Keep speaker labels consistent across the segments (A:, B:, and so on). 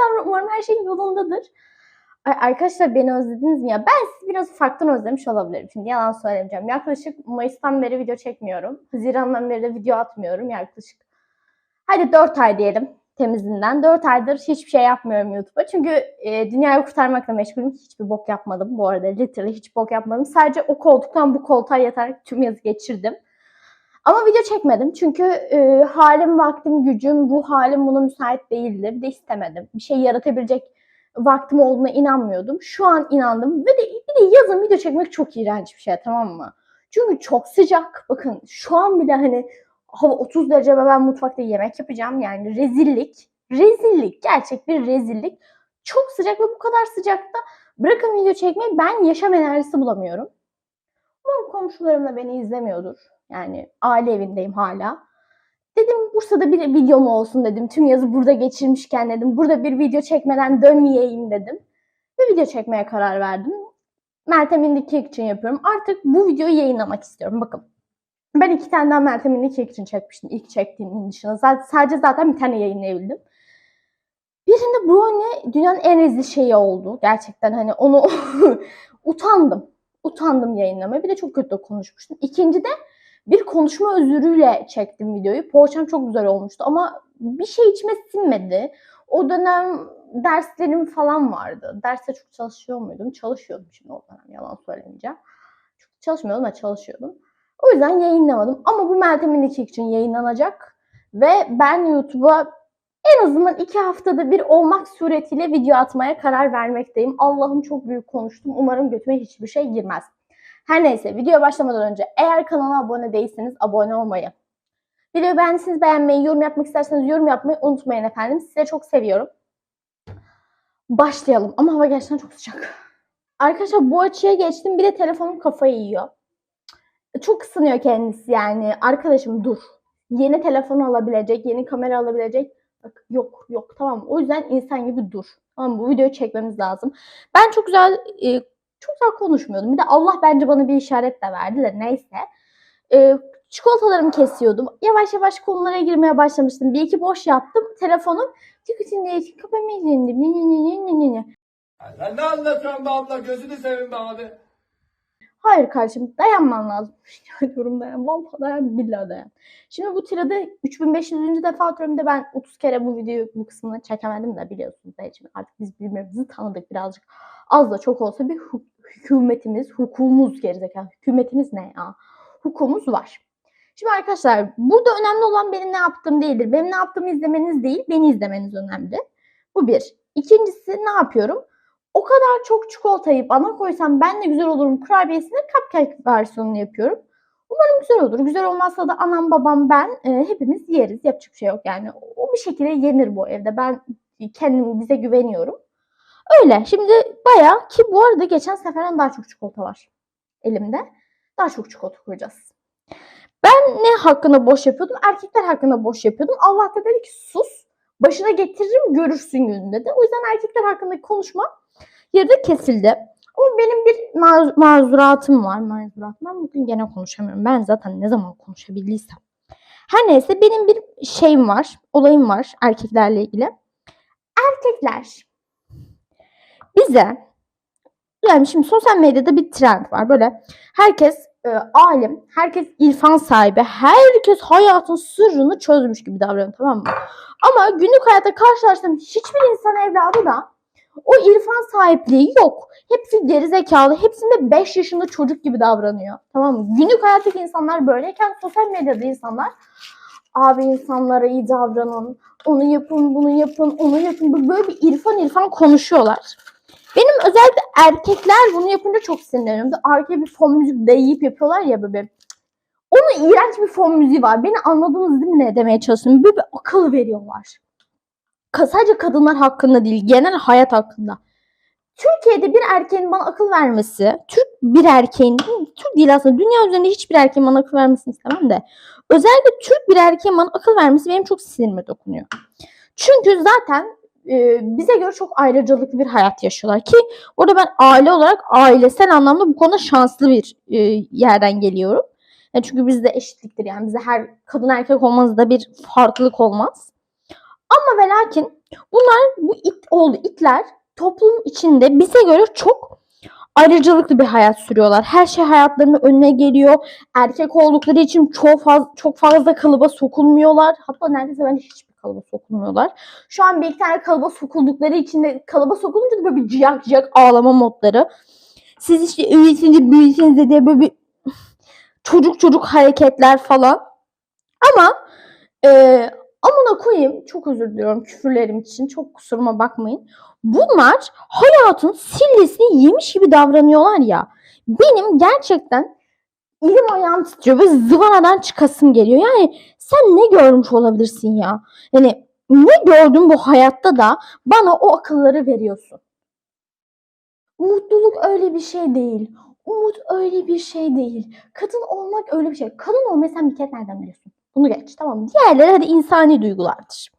A: davran. Umarım her şey yolundadır. Arkadaşlar beni özlediniz mi ya? Ben sizi biraz ufaktan özlemiş olabilirim. Şimdi yalan söylemeyeceğim. Yaklaşık Mayıs'tan beri video çekmiyorum. Haziran'dan beri de video atmıyorum yaklaşık. Hadi 4 ay diyelim temizinden. 4 aydır hiçbir şey yapmıyorum YouTube'a. Çünkü e, dünyayı kurtarmakla meşgulüm. Hiçbir bok yapmadım bu arada. Literally hiç bok yapmadım. Sadece o koltuktan bu koltuğa yatarak tüm yazı geçirdim. Ama video çekmedim çünkü e, halim, vaktim, gücüm, ruh halim buna müsait değildi. Bir de istemedim. Bir şey yaratabilecek vaktim olduğuna inanmıyordum. Şu an inandım. Ve de, bir de yazın video çekmek çok iğrenç bir şey tamam mı? Çünkü çok sıcak. Bakın şu an bile hani hava 30 derece ve ben mutfakta yemek yapacağım. Yani rezillik. Rezillik. Gerçek bir rezillik. Çok sıcak ve bu kadar sıcakta bırakın video çekmeyi ben yaşam enerjisi bulamıyorum. Umarım komşularım da beni izlemiyordur. Yani aile evindeyim hala. Dedim Bursa'da bir videom olsun dedim. Tüm yazı burada geçirmişken dedim. Burada bir video çekmeden dönmeyeyim dedim. Ve video çekmeye karar verdim. Meltem İndik Kek için yapıyorum. Artık bu videoyu yayınlamak istiyorum. Bakın. Ben iki tane daha Meltem İndik Kek için çekmiştim. İlk çektiğimin dışında. Zaten, sadece zaten bir tane yayınlayabildim. Birinde brownie dünyanın en rezil şeyi oldu. Gerçekten hani onu utandım. Utandım yayınlamaya. Bir de çok kötü konuşmuştum. İkinci de bir konuşma özürüyle çektim videoyu. Poğaçam çok güzel olmuştu ama bir şey içime sinmedi. O dönem derslerim falan vardı. Derste çok çalışıyor muydum? Çalışıyordum şimdi o dönem yalan söylemeyeceğim. Çok çalışmıyordum ama çalışıyordum. O yüzden yayınlamadım. Ama bu Meltem'in iki için yayınlanacak. Ve ben YouTube'a en azından iki haftada bir olmak suretiyle video atmaya karar vermekteyim. Allah'ım çok büyük konuştum. Umarım götüme hiçbir şey girmez. Her neyse videoya başlamadan önce eğer kanala abone değilseniz abone olmayı, videoyu beğendiyseniz beğenmeyi, yorum yapmak isterseniz yorum yapmayı unutmayın efendim. Size çok seviyorum. Başlayalım ama hava gerçekten çok sıcak. Arkadaşlar bu açıya geçtim bir de telefonum kafayı yiyor. Çok ısınıyor kendisi yani. Arkadaşım dur. Yeni telefon alabilecek, yeni kamera alabilecek. Bak yok yok tamam o yüzden insan gibi dur. Tamam bu videoyu çekmemiz lazım. Ben çok güzel e, çok güzel konuşmuyordum. Bir de Allah bence bana bir işaret de verdi de neyse. Ee, çikolatalarımı kesiyordum. Yavaş yavaş konulara girmeye başlamıştım. Bir iki boş yaptım. Telefonum çıkışın diye kapımı izledim. Ne ne ne ne ne ne.
B: Ya Sen ne anlatıyorsun be abla? Gözünü seveyim be abi.
A: Hayır kardeşim dayanman lazım. Diyorum dayan. Vallahi dayan. Billahi dayan. Şimdi bu tiradı 3500. defa atıyorum da ben 30 kere bu videoyu bu kısmını çekemedim de biliyorsunuz. da Şimdi artık biz birbirimizi tanıdık birazcık. Az da çok olsa bir hu- hükümetimiz, hukukumuz gerizekalı. Hükümetimiz ne ya? Hukukumuz var. Şimdi arkadaşlar burada önemli olan benim ne yaptığım değildir. Benim ne yaptığımı izlemeniz değil, beni izlemeniz önemli. Bu bir. İkincisi ne yapıyorum? O kadar çok çikolatayı bana koysam ben de güzel olurum kurabiyesinin cupcake versiyonunu yapıyorum. Umarım güzel olur. Güzel olmazsa da anam babam ben e, hepimiz yeriz. Yapacak bir şey yok yani. O bir şekilde yenir bu evde. Ben kendim bize güveniyorum. Öyle. Şimdi bayağı ki bu arada geçen seferden daha çok çikolata var elimde. Daha çok çikolata koyacağız. Ben ne hakkında boş yapıyordum? Erkekler hakkında boş yapıyordum. Allah da dedi ki sus. Başına getiririm görürsün günü dedi. O yüzden erkekler hakkındaki konuşma yarıda kesildi. Ama benim bir maz- mazuratım var. Mazuratım. Ben bugün gene konuşamıyorum. Ben zaten ne zaman konuşabildiysem. Her neyse benim bir şeyim var. Olayım var erkeklerle ilgili. Erkekler bize yani şimdi sosyal medyada bir trend var. Böyle herkes e, alim, herkes irfan sahibi, herkes hayatın sırrını çözmüş gibi davranıyor tamam mı? Ama günlük hayatta karşılaştığım hiçbir insan evladı da o irfan sahipliği yok. Hepsi gerizekalı, hepsinde 5 yaşında çocuk gibi davranıyor. Tamam mı? Günlük hayattaki insanlar böyleyken sosyal medyada insanlar abi insanlara iyi davranın, onu yapın, bunu yapın, onu yapın. Böyle bir irfan irfan konuşuyorlar. Benim özellikle erkekler bunu yapınca çok sinirleniyorum. Arkaya bir fon müzik dayayıp yapıyorlar ya böyle. Onun iğrenç bir fon müziği var. Beni anladınız değil mi ne demeye çalışıyorum? Böyle bir akıl veriyorlar. Sadece kadınlar hakkında değil, genel hayat hakkında. Türkiye'de bir erkeğin bana akıl vermesi, Türk bir erkeğin, Türk değil aslında dünya üzerinde hiçbir erkeğin bana akıl vermesini istemem de. Özellikle Türk bir erkeğin bana akıl vermesi benim çok sinirime dokunuyor. Çünkü zaten e, bize göre çok ayrıcalıklı bir hayat yaşıyorlar ki orada ben aile olarak ailesel anlamda bu konuda şanslı bir e, yerden geliyorum. Yani çünkü bizde eşitliktir yani bize her kadın erkek olmazda bir farklılık olmaz. Ama ve lakin Bunlar bu it oğlu itler toplum içinde bize göre çok ayrıcalıklı bir hayat sürüyorlar. Her şey hayatlarının önüne geliyor. Erkek oldukları için çok fazla, çok fazla kalıba sokulmuyorlar. Hatta neredeyse bence hiçbir kalıba sokulmuyorlar. Şu an bir tane kalıba sokuldukları için de kalıba sokulunca da böyle bir ciyak ciyak ağlama modları. Siz işte öylesince büyüsenize diye böyle bir çocuk çocuk hareketler falan. Ama e, amına koyayım çok özür diliyorum küfürlerim için çok kusuruma bakmayın. Bunlar hayatın sillesini yemiş gibi davranıyorlar ya. Benim gerçekten elim ayağım titriyor ve zıvanadan çıkasım geliyor. Yani sen ne görmüş olabilirsin ya? Yani ne gördün bu hayatta da bana o akılları veriyorsun. Mutluluk öyle bir şey değil. Umut öyle bir şey değil. Kadın olmak öyle bir şey. Kadın olmayı sen bir kere nereden biliyorsun? Bunu geç tamam mı? Diğerleri hadi insani duygulardır.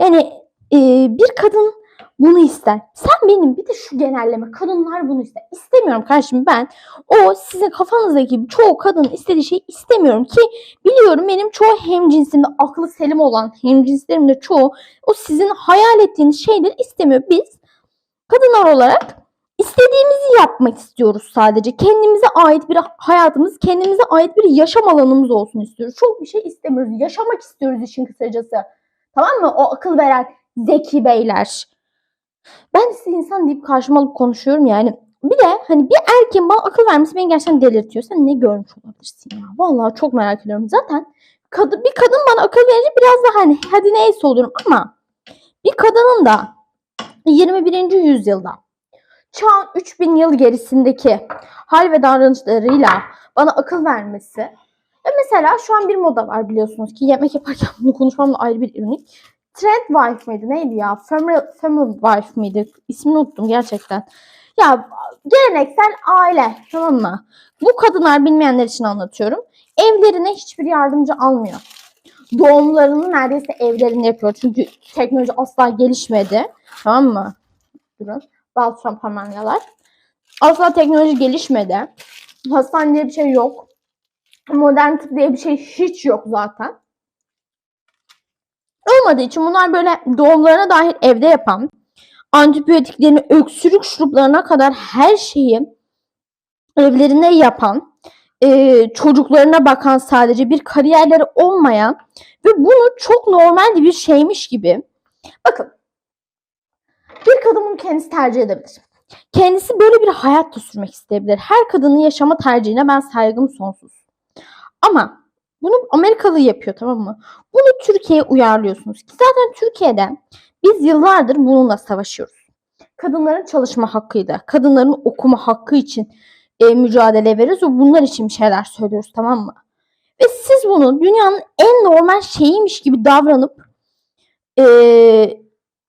A: Yani e, bir kadın bunu ister. Sen benim bir de şu genelleme kadınlar bunu ister. İstemiyorum kardeşim ben o sizin kafanızdaki çoğu kadın istediği şeyi istemiyorum ki biliyorum benim çoğu hemcinsimde aklı selim olan hemcinslerim de çoğu o sizin hayal ettiğiniz şeyleri istemiyor. Biz kadınlar olarak istediğimizi yapmak istiyoruz sadece. Kendimize ait bir hayatımız, kendimize ait bir yaşam alanımız olsun istiyoruz. Çok bir şey istemiyoruz. Yaşamak istiyoruz işin kısacası. Tamam mı? O akıl veren zeki beyler. Ben size insan deyip karşıma alıp konuşuyorum yani. Bir de hani bir erkeğin bana akıl vermesi beni gerçekten delirtiyor. Sen ne görmüş olabilirsin ya? Vallahi çok merak ediyorum. Zaten kadın, bir kadın bana akıl verince biraz daha hani hadi neyse olurum ama bir kadının da 21. yüzyılda çağın 3000 yıl gerisindeki hal ve davranışlarıyla bana akıl vermesi. Ve mesela şu an bir moda var biliyorsunuz ki yemek yaparken bunu konuşmam da ayrı bir ironik. Trend wife mıydı neydi ya? Family, family wife mıydı? İsmini unuttum gerçekten. Ya geleneksel aile tamam mı? Bu kadınlar bilmeyenler için anlatıyorum. Evlerine hiçbir yardımcı almıyor. Doğumlarını neredeyse evlerinde yapıyor. Çünkü teknoloji asla gelişmedi. Tamam mı? Durun. Bazı şampanyalar. Asla teknoloji gelişmedi. Hastane diye bir şey yok. Modern tıp diye bir şey hiç yok zaten. Olmadığı için bunlar böyle doğumlarına dahil evde yapan, antibiyotiklerini öksürük şuruplarına kadar her şeyi evlerinde yapan, e, çocuklarına bakan sadece bir kariyerleri olmayan ve bunu çok normal bir şeymiş gibi. Bakın bir kadın bunu kendisi tercih edebilir. Kendisi böyle bir hayat da sürmek isteyebilir. Her kadının yaşama tercihine ben saygım sonsuz. Ama bunu Amerikalı yapıyor tamam mı? Bunu Türkiye'ye uyarlıyorsunuz. Ki zaten Türkiye'de biz yıllardır bununla savaşıyoruz. Kadınların çalışma hakkıyla, kadınların okuma hakkı için e, mücadele veriyoruz ve bunlar için bir şeyler söylüyoruz tamam mı? Ve siz bunu dünyanın en normal şeyiymiş gibi davranıp e,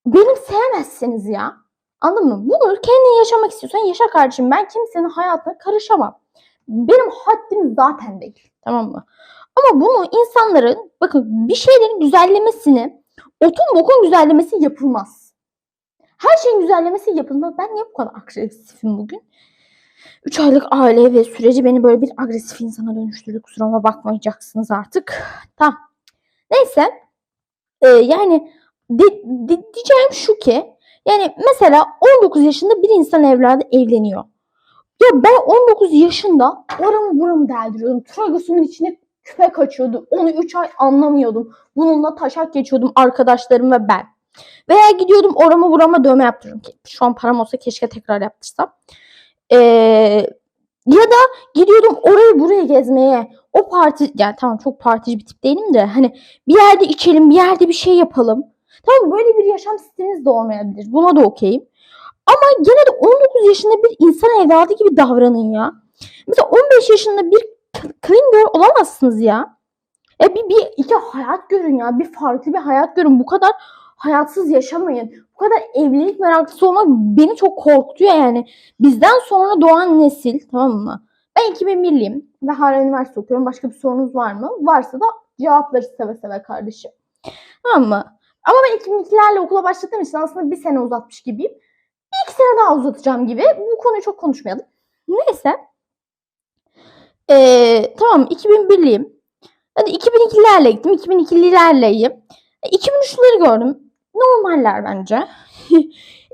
A: benimseyemezsiniz ya. Anladın mı? Bunu kendin yaşamak istiyorsan yaşa kardeşim. Ben kimsenin hayatına karışamam. Benim haddim zaten değil. Tamam mı? Ama bunu insanların bakın bir şeylerin güzellemesini otun bokun güzellemesi yapılmaz. Her şeyin güzellemesi yapılmaz. Ben niye bu kadar agresifim bugün? 3 aylık aile ve süreci beni böyle bir agresif insana dönüştürdü. Kusuruma bakmayacaksınız artık. Tamam. Neyse. Ee, yani de- de- diyeceğim şu ki yani mesela 19 yaşında bir insan evladı evleniyor. Ya ben 19 yaşında oramı buramı deldiriyordum. Tragosumun içine küpe kaçıyordu. Onu 3 ay anlamıyordum. Bununla taşak geçiyordum arkadaşlarım ve ben. Veya gidiyordum orama burama dövme yaptırıyorum. Ki Şu an param olsa keşke tekrar yaptırsam. Ee, ya da gidiyordum orayı buraya gezmeye. O parti yani tamam çok partici bir tip değilim de hani bir yerde içelim bir yerde bir şey yapalım. Tamam böyle bir yaşam stiliniz de olmayabilir. Buna da okeyim. Ama gene de 19 yaşında bir insan evladı gibi davranın ya. Mesela 15 yaşında bir clean girl olamazsınız ya. E bir, bir iki hayat görün ya. Bir farklı bir hayat görün. Bu kadar hayatsız yaşamayın. Bu kadar evlilik meraklısı olmak beni çok korkutuyor yani. Bizden sonra doğan nesil tamam mı? Ben 2001'liyim ve hala üniversite okuyorum. Başka bir sorunuz var mı? Varsa da cevapları seve seve kardeşim. Tamam mı? Ama ben 2002'lerle okula başladığım için aslında bir sene uzatmış gibiyim. Bir iki sene daha uzatacağım gibi. Bu konuyu çok konuşmayalım. Neyse. Ee, tamam 2001'liyim. Hadi 2002'lerle gittim. 2002'lilerleyim. 2003'leri gördüm. normaller bence.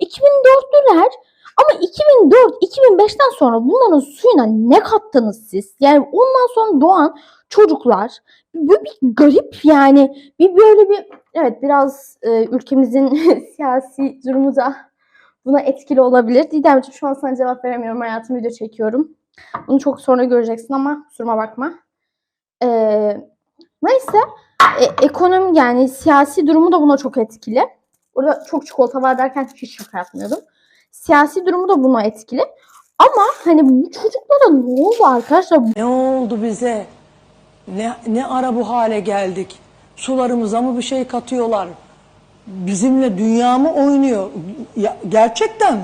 A: 2004'lüler ama 2004 2005'ten sonra bunların suyuna ne kattınız siz? Yani ondan sonra doğan çocuklar böyle bir garip yani bir böyle bir evet biraz e, ülkemizin siyasi durumu da buna etkili olabilir. Didemciğim şu an sana cevap veremiyorum. Hayatım video çekiyorum. Bunu çok sonra göreceksin ama kusuruma bakma. Ee, neyse e, ekonomi yani siyasi durumu da buna çok etkili. Burada çok çikolata var derken hiç şaka yapmıyordum. Siyasi durumu da buna etkili. Ama hani bu çocuklara ne oldu arkadaşlar?
C: Ne oldu bize? Ne, ne ara bu hale geldik? Sularımıza mı bir şey katıyorlar? Bizimle dünya mı oynuyor? Ya, gerçekten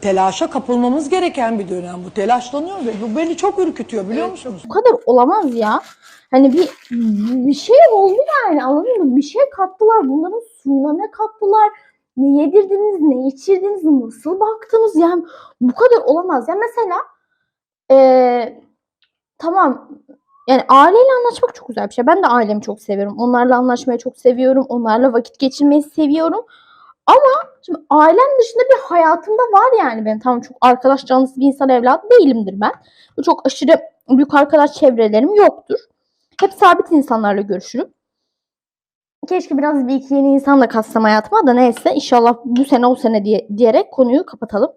C: telaşa kapılmamız gereken bir dönem bu. Telaşlanıyor ve bu beni çok ürkütüyor biliyor musunuz?
A: Bu kadar olamaz ya. Hani bir bir şey oldu yani anladın mı? Bir şey kattılar. Bunların suyuna ne kattılar? Ne yedirdiniz, ne içirdiniz, nasıl baktınız? Yani bu kadar olamaz. Ya mesela eee, tamam yani aileyle anlaşmak çok güzel bir şey. Ben de ailemi çok seviyorum. Onlarla anlaşmayı çok seviyorum. Onlarla vakit geçirmeyi seviyorum. Ama şimdi ailem dışında bir hayatım da var yani benim. Tamam çok arkadaş canlısı bir insan evladı değilimdir ben. Çok aşırı büyük arkadaş çevrelerim yoktur. Hep sabit insanlarla görüşürüm. Keşke biraz bir iki yeni insan da katsam hayatıma da neyse inşallah bu sene o sene diye, diyerek konuyu kapatalım.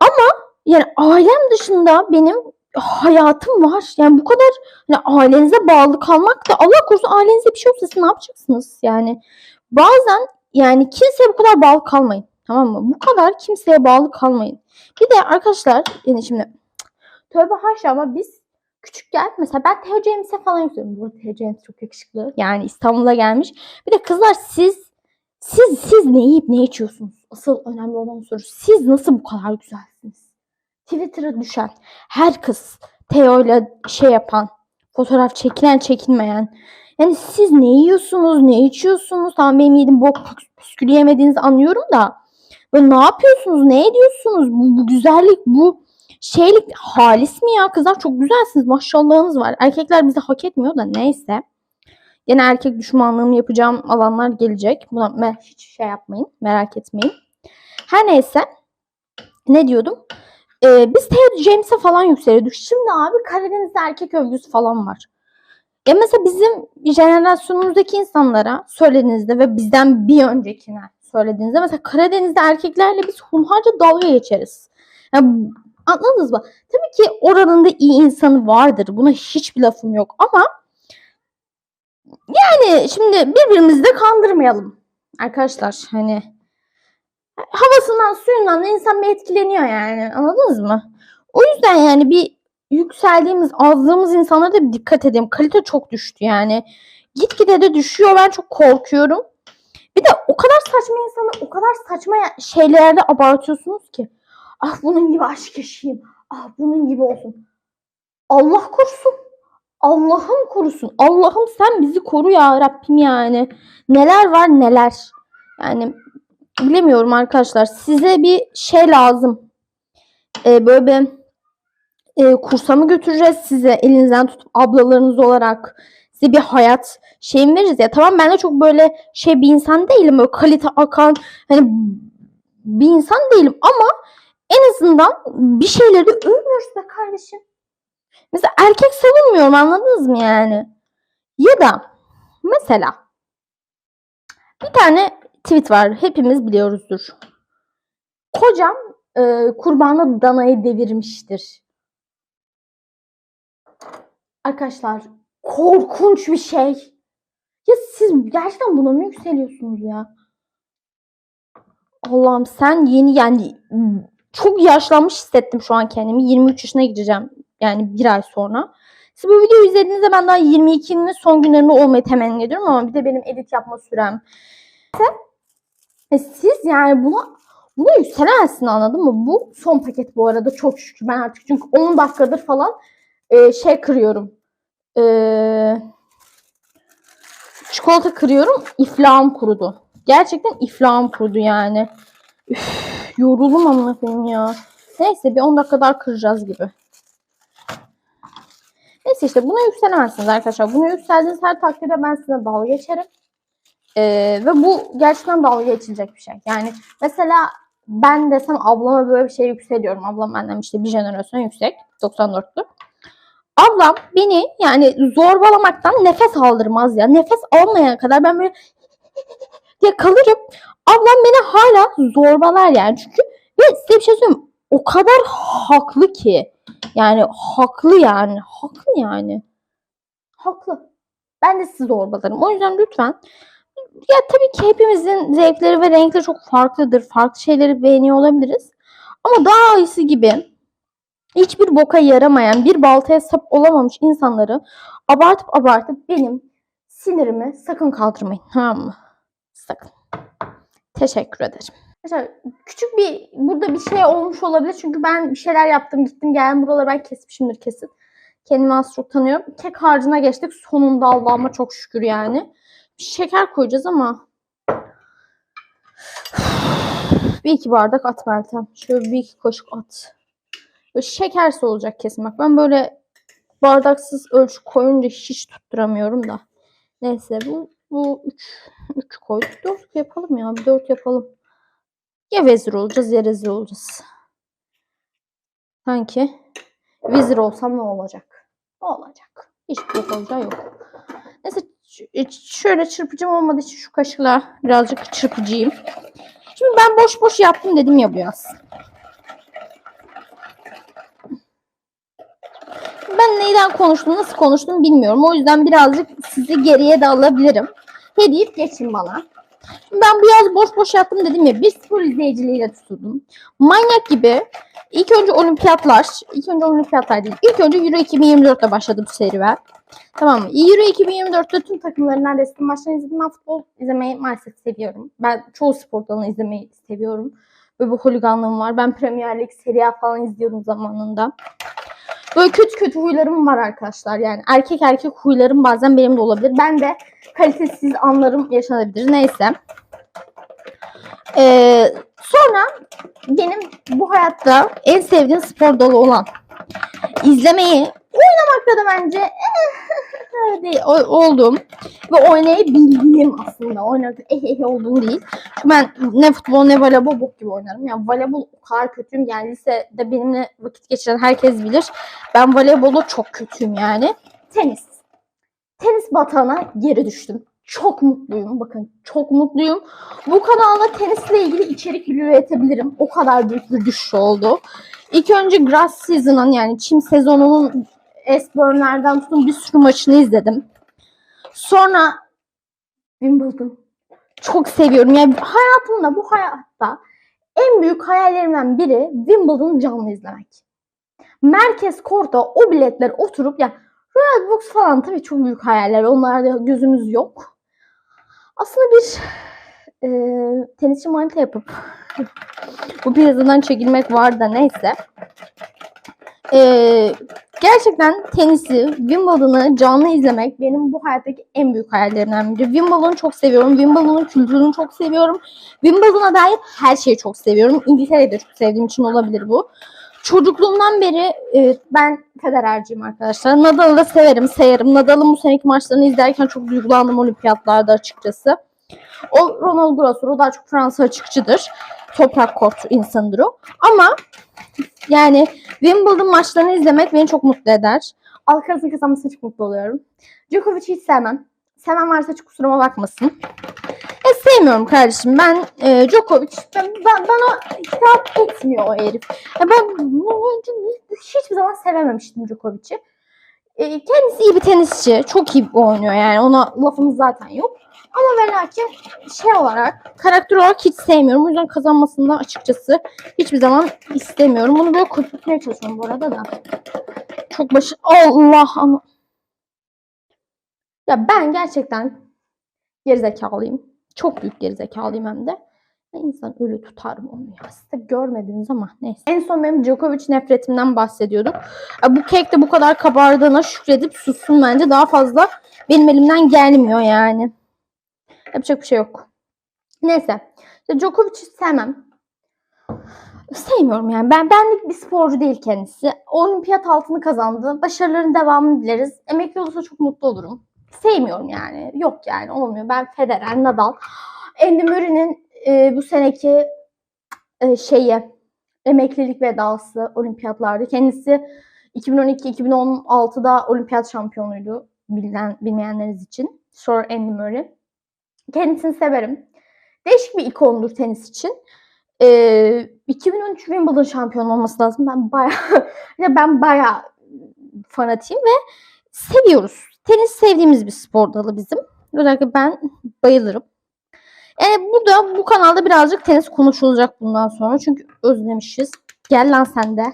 A: Ama yani ailem dışında benim hayatım var. Yani bu kadar hani ailenize bağlı kalmak da Allah korusun ailenize bir şey olsa siz ne yapacaksınız? Yani bazen yani kimseye bu kadar bağlı kalmayın. Tamam mı? Bu kadar kimseye bağlı kalmayın. Bir de arkadaşlar yani şimdi tövbe haşa ama biz küçükken mesela ben James'e falan yükseliyorum. Bu arada çok yakışıklı. Yani İstanbul'a gelmiş. Bir de kızlar siz siz siz ne yiyip ne içiyorsunuz? Asıl önemli olan soru. Siz nasıl bu kadar güzelsiniz? Twitter'a düşen her kız Theo'yla şey yapan, fotoğraf çekilen çekinmeyen. Yani siz ne yiyorsunuz, ne içiyorsunuz? Tamam benim yedim bok püskülü yemediğinizi anlıyorum da. Böyle ne yapıyorsunuz, ne ediyorsunuz? Bu, bu güzellik, bu şeylik halis mi ya? Kızlar çok güzelsiniz, maşallahınız var. Erkekler bizi hak etmiyor da neyse. Yine erkek düşmanlığımı yapacağım alanlar gelecek. Buna hiç şey yapmayın, merak etmeyin. Her neyse. Ne diyordum? Ee, biz Theo James'e falan yükseliyorduk. Şimdi abi Karadeniz'de erkek övgüsü falan var. Ya mesela bizim jenerasyonumuzdaki insanlara söylediğinizde ve bizden bir öncekine söylediğinizde mesela Karadeniz'de erkeklerle biz hunharca dalga geçeriz. Ya, anladınız mı? Tabii ki oranın da iyi insanı vardır. Buna hiçbir lafım yok ama yani şimdi birbirimizi de kandırmayalım. Arkadaşlar hani havasından suyundan da insan bir etkileniyor yani anladınız mı? O yüzden yani bir yükseldiğimiz azdığımız insanlara da bir dikkat edelim. Kalite çok düştü yani. Gitgide de düşüyor ben çok korkuyorum. Bir de o kadar saçma insanı o kadar saçma şeylerde abartıyorsunuz ki. Ah bunun gibi aşk yaşayayım. Ah bunun gibi olsun. Allah korusun. Allah'ım korusun. Allah'ım sen bizi koru ya Rabbim yani. Neler var neler. Yani bilemiyorum arkadaşlar. Size bir şey lazım. Ee, böyle bir e, kursa mı götüreceğiz size elinizden tutup ablalarınız olarak size bir hayat şey mi veririz ya tamam ben de çok böyle şey bir insan değilim böyle kalite akan hani bir insan değilim ama en azından bir şeyleri övmüyoruz be kardeşim. Mesela erkek savunmuyorum anladınız mı yani? Ya da mesela bir tane tweet var hepimiz biliyoruzdur. Kocam e, kurbanı danayı devirmiştir. Arkadaşlar korkunç bir şey. Ya siz gerçekten buna mı yükseliyorsunuz ya? Allah'ım sen yeni yani çok yaşlanmış hissettim şu an kendimi. 23 yaşına gireceğim yani bir ay sonra. Siz bu videoyu izlediğinizde ben daha 22'nin son günlerinde olmayı temenni ediyorum ama bir de benim edit yapma sürem. E siz yani buna buna yükselemezsin anladın mı? Bu son paket bu arada çok şükür. Ben artık çünkü 10 dakikadır falan e, şey kırıyorum. E, çikolata kırıyorum. İflahım kurudu. Gerçekten iflahım kurudu yani. Üf, yoruldum amına ya. Neyse bir 10 dakika daha kıracağız gibi. Neyse işte buna yükselemezsiniz arkadaşlar. Buna yükseldiğiniz her takdirde ben size dalga geçerim. Ee, ve bu gerçekten dalga geçilecek bir şey. Yani mesela ben desem ablama böyle bir şey yükseliyorum. Ablam benden işte bir jenerasyon yüksek. 94'lü. Ablam beni yani zorbalamaktan nefes aldırmaz ya. Nefes almayana kadar ben böyle diye kalırım. Ablam beni hala zorbalar yani. Çünkü ve size bir şey söyleyeyim. O kadar haklı ki. Yani haklı yani. Haklı yani. Haklı. Ben de sizi zorbalarım. O yüzden lütfen ya tabii ki hepimizin zevkleri ve renkleri çok farklıdır. Farklı şeyleri beğeniyor olabiliriz. Ama daha iyisi gibi hiçbir boka yaramayan, bir baltaya sap olamamış insanları abartıp abartıp benim sinirimi sakın kaldırmayın. Tamam mı? Sakın. Teşekkür ederim. Arkadaşlar küçük bir burada bir şey olmuş olabilir. Çünkü ben bir şeyler yaptım gittim geldim. Buraları ben kesmişimdir kesin. Kendimi az çok tanıyorum. Kek harcına geçtik. Sonunda Allah'ıma çok şükür yani. Bir şeker koyacağız ama bir iki bardak at Meltem. Şöyle bir iki kaşık at. Böyle şekersiz olacak kesin. Bak ben böyle bardaksız ölçü koyunca hiç tutturamıyorum da. Neyse bu bu 3 3 koyduk. 4 yapalım ya. Bir 4 yapalım. Ya vezir olacağız ya rezil olacağız. Sanki vezir olsam ne olacak? Ne olacak? Hiçbir şey olacağı yok. Neyse ç- şöyle çırpıcım olmadığı için şu kaşıkla birazcık çırpıcıyım. Şimdi ben boş boş yaptım dedim ya bu Ben neyden konuştum, nasıl konuştum bilmiyorum. O yüzden birazcık sizi geriye de alabilirim. Hediyip geçin bana. Ben bu yaz boş boş yaptım dedim ya. Bir spor izleyiciliğiyle tutuldum. Manyak gibi ilk önce olimpiyatlar, ilk önce olimpiyatlar değil. İlk önce Euro 2024'te başladı bu serüven. Tamam mı? Euro 2024'te tüm takımların neredeyse maçlarını izledim. Ben futbol izlemeyi maalesef seviyorum. Ben çoğu spor dalını izlemeyi seviyorum. Böyle bir holiganlığım var. Ben Premier Lig, Serie A falan izliyordum zamanında. Böyle kötü kötü huylarım var arkadaşlar. Yani erkek erkek huylarım bazen benim de olabilir. Ben de kalitesiz anlarım yaşanabilir. Neyse. Ee, sonra benim bu hayatta en sevdiğim spor dalı olan izlemeyi, oynamakta da bence eh, değil, oldum. Ve oynayabildiğim aslında. Oynamak eh eh olduğum değil. Çünkü ben ne futbol ne voleybol bok gibi oynarım. Yani voleybol o kadar kötüyüm. Yani lisede benimle vakit geçiren herkes bilir. Ben voleybolda çok kötüyüm yani. Tenis. Tenis batağına geri düştüm. Çok mutluyum. Bakın çok mutluyum. Bu kanalda tenisle ilgili içerik üretebilirim. O kadar büyük bir düşüş oldu. İlk önce grass season'ın yani çim sezonunun Esburn'lerden tutun bir sürü maçını izledim. Sonra Wimbledon. Çok seviyorum. Yani hayatımda bu hayatta en büyük hayallerimden biri Wimbledon'u canlı izlemek. Merkez korta o biletler oturup ya Royal Box falan tabii çok büyük hayaller. Onlarda gözümüz yok. Aslında bir e, tenisçi manita yapıp bu piyasadan çekilmek var da neyse. E, gerçekten tenisi, Wimbledon'ı canlı izlemek benim bu hayattaki en büyük hayallerimden biri. Wimbledon'u çok seviyorum. Wimbledon'un kültürünü çok seviyorum. Wimbledon'a dair her şeyi çok seviyorum. İngiltere'yi de çok sevdiğim için olabilir bu. Çocukluğumdan beri e, ben Federer'ciyim arkadaşlar. Nadal'ı da severim, sayarım. Nadal'ın bu seneki maçlarını izlerken çok duygulandım olimpiyatlarda açıkçası. O Ronald Gross'ur. O daha çok Fransa açıkçıdır. Toprak kort insanıdır o. Ama yani Wimbledon maçlarını izlemek beni çok mutlu eder. Alcaraz'ın kazanmasına çok mutlu oluyorum. Djokovic'i hiç sevmem. Seven varsa hiç kusuruma bakmasın. E sevmiyorum kardeşim. Ben e, Djokovic, ben, ben, bana hitap etmiyor o herif. Ya ben hiçbir zaman sevememiştim Djokovic'i. E, kendisi iyi bir tenisçi. Çok iyi oynuyor yani. Ona lafımız zaten yok. Ama ve lakin şey olarak, karakter olarak hiç sevmiyorum. O yüzden kazanmasını da açıkçası hiçbir zaman istemiyorum. Bunu böyle kurtulmaya çalışıyorum bu arada da. Çok başı... Allah ama... Ya ben gerçekten gerizekalıyım. Çok büyük gerizekalıyım hem de. İnsan ölü tutarım onu ya. Siz de görmediniz ama neyse. En son benim Djokovic nefretimden bahsediyorduk. Ya bu kek de bu kadar kabardığına şükredip sussun bence. Daha fazla benim elimden gelmiyor yani. Yapacak bir şey yok. Neyse. İşte Djokovic'i sevmem. Sevmiyorum yani. Ben benlik bir sporcu değil kendisi. Olimpiyat altını kazandı. Başarıların devamını dileriz. Emekli olursa çok mutlu olurum. sevmiyorum yani. Yok yani olmuyor. Ben Federer, Nadal, Andy Murray'nin e, bu seneki e, şeyi emeklilik vedası olimpiyatlarda. Kendisi 2012-2016'da olimpiyat şampiyonuydu bilen, bilmeyenleriniz için. Sir Andy Murray. Kendisini severim. Değişik bir ikondur tenis için. Ee, 2013 Wimbledon şampiyonu olması lazım. Ben bayağı ya ben bayağı fanatiyim ve seviyoruz. Tenis sevdiğimiz bir spor dalı bizim. Özellikle ben bayılırım. Yani burada bu kanalda birazcık tenis konuşulacak bundan sonra. Çünkü özlemişiz. Gel lan sen de.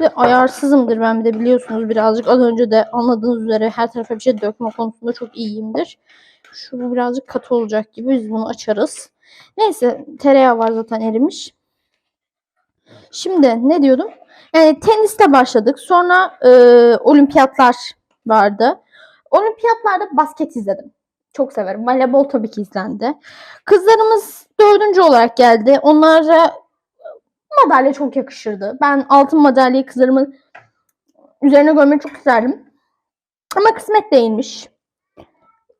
A: Ve ayarsızımdır ben bir de biliyorsunuz birazcık az önce de anladığınız üzere her tarafa bir şey dökme konusunda çok iyiyimdir. Şu bu birazcık katı olacak gibi biz bunu açarız. Neyse tereyağı var zaten erimiş. Şimdi ne diyordum? Yani teniste başladık. Sonra e, olimpiyatlar vardı. Olimpiyatlarda basket izledim. Çok severim. Voleybol tabii ki izlendi. Kızlarımız dördüncü olarak geldi. Onlara madalya çok yakışırdı. Ben altın madalyayı kızlarımın üzerine görmeyi çok isterdim. Ama kısmet değilmiş.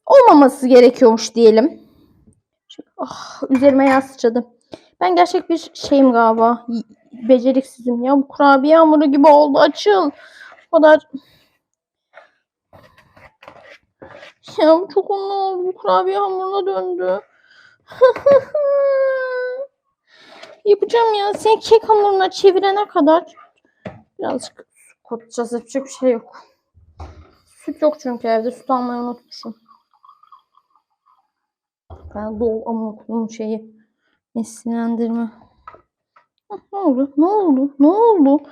A: Olmaması gerekiyormuş diyelim. Ah, üzerime yağ sıçradı. Ben gerçek bir şeyim galiba. Beceriksizim ya. Bu kurabiye hamuru gibi oldu. Açıl. O kadar ya çok unlu oldu. Bu kurabiye hamuruna döndü. Yapacağım ya. Sen kek hamuruna çevirene kadar birazcık su katacağız. Yapacak bir şey yok. Süt yok çünkü evde. Süt almayı unutmuşum. Ben dol ama şeyi neslinlendirme. Hah, Ne oldu? Ne oldu? Ne oldu?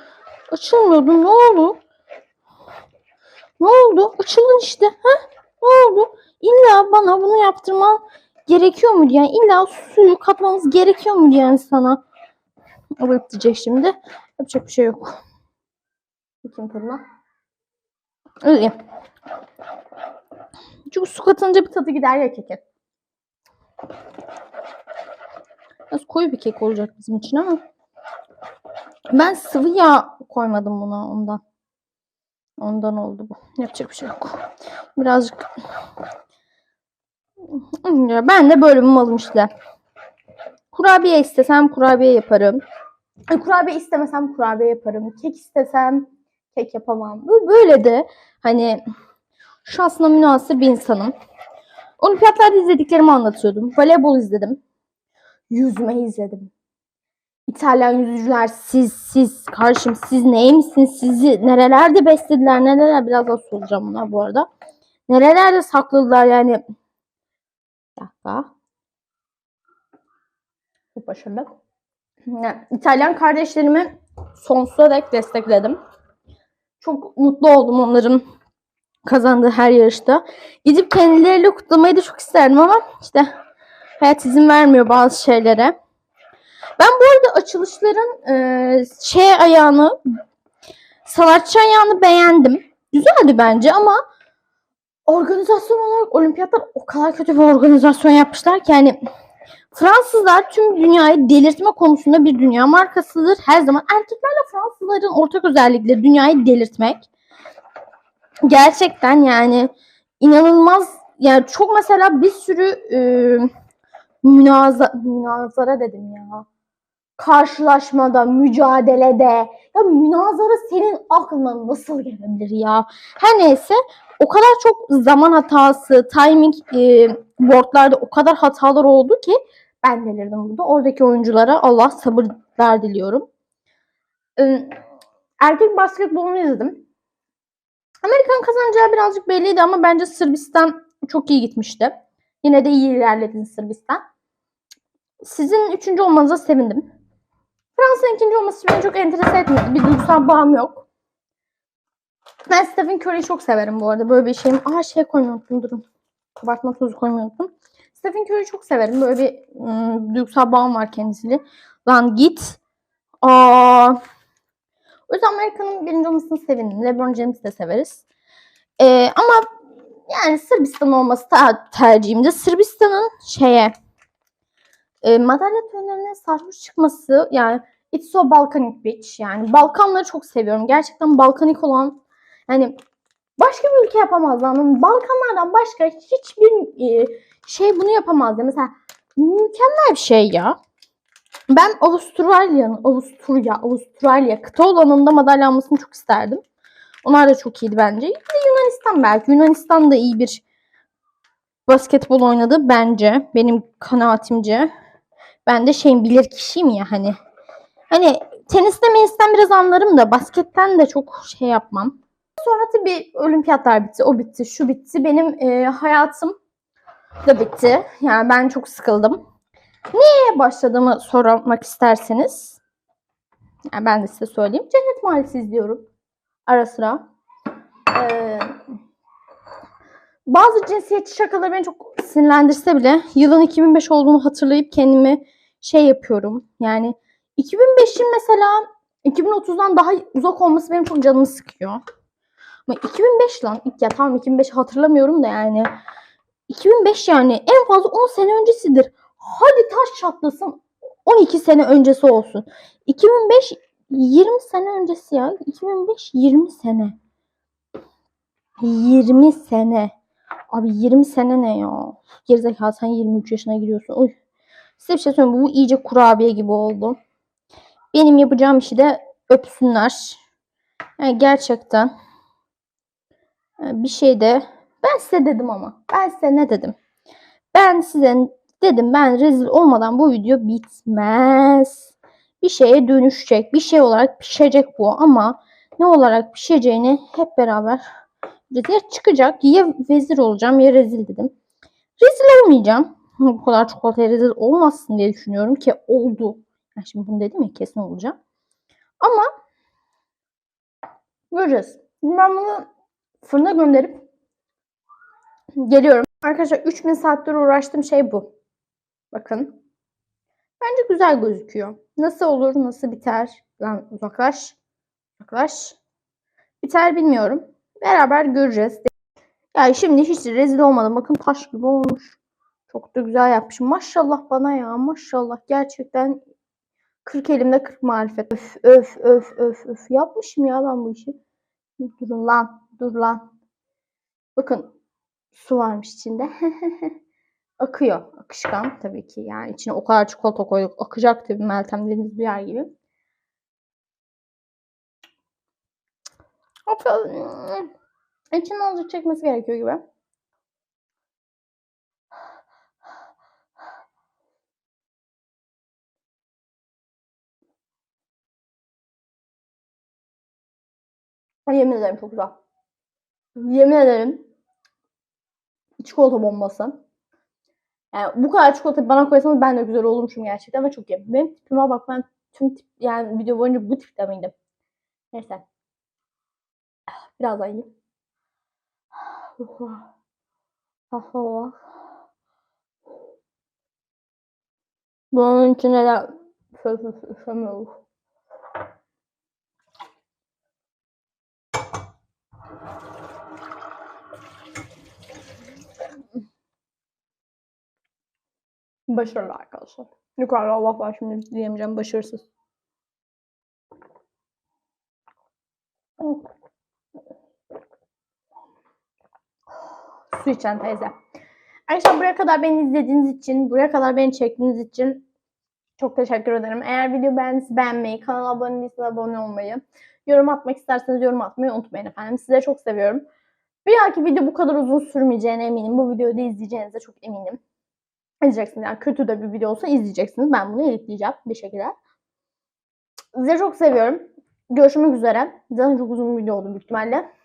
A: Açılmıyordu. Ne oldu? Ne oldu? Açıldın işte. Ha? Ne oldu? İlla bana bunu yaptırman gerekiyor mu yani? İlla suyu katmamız gerekiyor mu yani sana? Evet diyecek şimdi. Yapacak bir şey yok. Bakayım tadına. Öyle. Çünkü su katınca bir tadı gider ya kekin. Biraz koyu bir kek olacak bizim için ama. Ben sıvı yağ koymadım buna ondan. Ondan oldu bu. Yapacak bir şey yok. Birazcık ben de böyle bir malım işte. Kurabiye istesem kurabiye yaparım. E, Kurabiye istemesem kurabiye yaparım. Kek istesem kek yapamam. Bu böyle de hani şu aslında münasır bir insanım. Olimpiyatlarda izlediklerimi anlatıyordum. Voleybol izledim. Yüzme izledim. İtalyan yüzücüler siz siz karşım siz neymişsiniz sizi nerelerde beslediler nereler biraz daha soracağım bunlar bu arada. Nerelerde sakladılar yani. Bir dakika. Çok başarılı. Yani İtalyan kardeşlerimi sonsuza dek destekledim. Çok mutlu oldum onların kazandığı her yarışta. Gidip kendileriyle kutlamayı da çok isterdim ama işte hayat izin vermiyor bazı şeylere. Ben bu arada açılışların e, şey ayağını sanatçı ayağını beğendim. Güzeldi bence ama organizasyon olarak olimpiyatlar o kadar kötü bir organizasyon yapmışlar ki yani Fransızlar tüm dünyayı delirtme konusunda bir dünya markasıdır. Her zaman erkeklerle Fransızların ortak özellikleri dünyayı delirtmek. Gerçekten yani inanılmaz yani çok mesela bir sürü e, münaza, münazara dedim ya. Karşılaşmada, mücadelede ya münazara senin aklına nasıl gelebilir ya? Her neyse o kadar çok zaman hatası, timing e, boardlarda o kadar hatalar oldu ki ben delirdim burada. Oradaki oyunculara Allah sabırlar diliyorum. Ee, erkek basketbolunu izledim. Amerika'nın kazanacağı birazcık belliydi ama bence Sırbistan çok iyi gitmişti. Yine de iyi ilerledin Sırbistan. Sizin üçüncü olmanıza sevindim. Fransa'nın ikinci olması beni çok enterese etmedi. Bir duygusal bağım yok. Ben Stephen Curry'i çok severim bu arada. Böyle bir şeyim. Aa şey koymayı unuttum durun. Kabartma tozu koymayı unuttum. Stephen Curry'i çok severim. Böyle bir ım, duygusal bağım var kendisiyle. Lan git. Aa. O yüzden Amerika'nın birinci olmasını sevindim. LeBron James'i de severiz. Ee, ama yani Sırbistan olması da tercihimde. Sırbistan'ın şeye e, madalya törenlerine sarhoş çıkması yani it's so Balkanic bitch. Yani Balkanları çok seviyorum. Gerçekten Balkanik olan yani Başka bir ülke yapamaz lan. Balkanlardan başka hiçbir e, şey bunu yapamaz ya. Mesela mükemmel bir şey ya. Ben Avustralya'nın, Avusturya, Avustralya kıta olanında madalya almasını çok isterdim. Onlar da çok iyiydi bence. Bir Yunanistan belki. Yunanistan da iyi bir basketbol oynadı bence. Benim kanaatimce. Ben de şeyin bilir kişiyim ya hani. Hani teniste menisten biraz anlarım da basketten de çok şey yapmam. Sonra tabii olimpiyatlar bitti, o bitti, şu bitti. Benim e, hayatım da bitti. Yani ben çok sıkıldım. Niye başladığımı sormak isterseniz. Yani ben de size söyleyeyim. Cennet Mahallesi izliyorum. Ara sıra. Ee, bazı cinsiyetçi şakalar beni çok sinirlendirse bile yılın 2005 olduğunu hatırlayıp kendimi şey yapıyorum. Yani 2005'in mesela 2030'dan daha uzak olması benim çok canımı sıkıyor. Ama 2005 lan. Ya tamam 2005 hatırlamıyorum da yani. 2005 yani en fazla 10 sene öncesidir. Hadi taş çatlasın 12 sene öncesi olsun. 2005 20 sene öncesi ya. 2005 20 sene. 20 sene. Abi 20 sene ne ya? Gerizekalı sen 23 yaşına giriyorsun. Oy. Size bir şey söyleyeyim. Bu iyice kurabiye gibi oldu. Benim yapacağım işi de öpsünler. Yani gerçekten bir şey de ben size dedim ama. Ben size ne dedim? Ben size dedim ben rezil olmadan bu video bitmez. Bir şeye dönüşecek. Bir şey olarak pişecek bu ama ne olarak pişeceğini hep beraber ya çıkacak ya vezir olacağım ya rezil dedim. Rezil olmayacağım. Bu kadar çikolataya rezil olmazsın diye düşünüyorum ki oldu. Yani şimdi bunu dedim ya kesin olacağım. Ama göreceğiz. Ben bunu fırına gönderip geliyorum. Arkadaşlar 3000 saattir uğraştığım şey bu. Bakın. Bence güzel gözüküyor. Nasıl olur, nasıl biter? Lan uzaklaş. Uzaklaş. Biter bilmiyorum. Beraber göreceğiz. Yani şimdi hiç rezil olmadım. Bakın taş gibi olmuş. Çok da güzel yapmışım. Maşallah bana ya. Maşallah. Gerçekten 40 elimde 40 marifet. Öf öf öf öf öf. Yapmışım ya ben bu işi. Durun lan. Dur lan. Bakın su varmış içinde. Akıyor. Akışkan tabii ki. Yani içine o kadar çikolata koyduk. Akacak tabii Meltem Deniz Duyar gibi. İçine azıcık çekmesi gerekiyor gibi. Yemin ederim çok güzel. Yemin ederim çikolata bombası. Yani bu kadar çikolata bana koysanız ben de güzel olurmuşum gerçekten ama çok iyi. Benim tipime bak ben tüm tip yani video boyunca bu tipte miydim? Neyse. Biraz daha yiyeyim. Bunun içine de söz üşemiyoruz. Başarılı arkadaşlar. Yukarıda Allah var şimdi diyemeyeceğim başarısız. Su içen teyze. Arkadaşlar buraya kadar beni izlediğiniz için, buraya kadar beni çektiğiniz için çok teşekkür ederim. Eğer video beğendiyse beğenmeyi, kanala abone değilseniz abone olmayı, yorum atmak isterseniz yorum atmayı unutmayın efendim. Sizleri çok seviyorum. Bir dahaki video bu kadar uzun sürmeyeceğine eminim. Bu videoyu da izleyeceğinize çok eminim izleyeceksiniz. Yani kötü de bir video olsa izleyeceksiniz. Ben bunu editleyeceğim bir şekilde. Sizi çok seviyorum. Görüşmek üzere. Zaten çok uzun bir video oldu büyük ihtimalle.